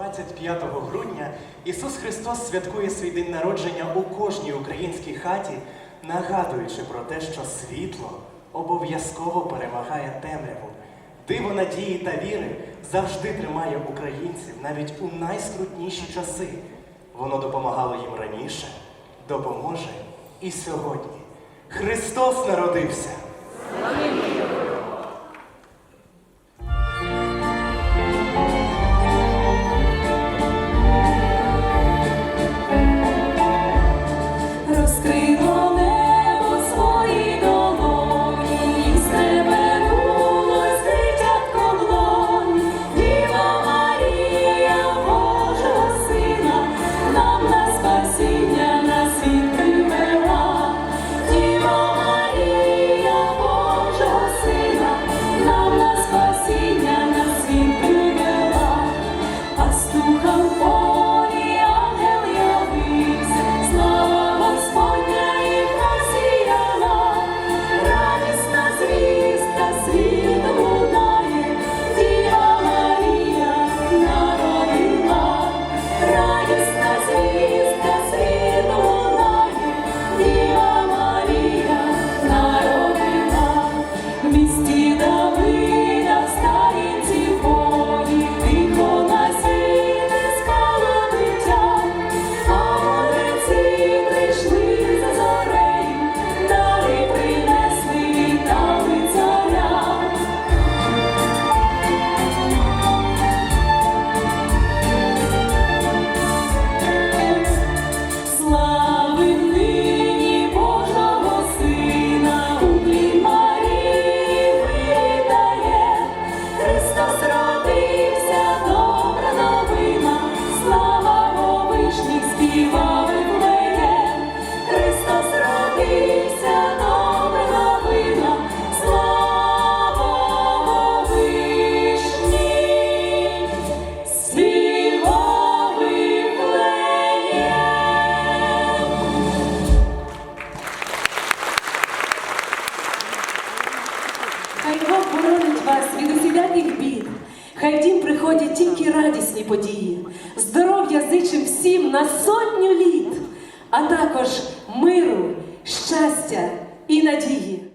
25 грудня Ісус Христос святкує свій день народження у кожній українській хаті, нагадуючи про те, що світло обов'язково перемагає темряву. Диво надії та віри завжди тримає українців навіть у найскрутніші часи. Воно допомагало їм раніше, допоможе і сьогодні. Христос народився! Хай Бог боронить вас від усіляких бід. Хай в дім приходять тільки радісні події. Здоров'я зичим всім на сотню літ, а також миру, щастя і надії.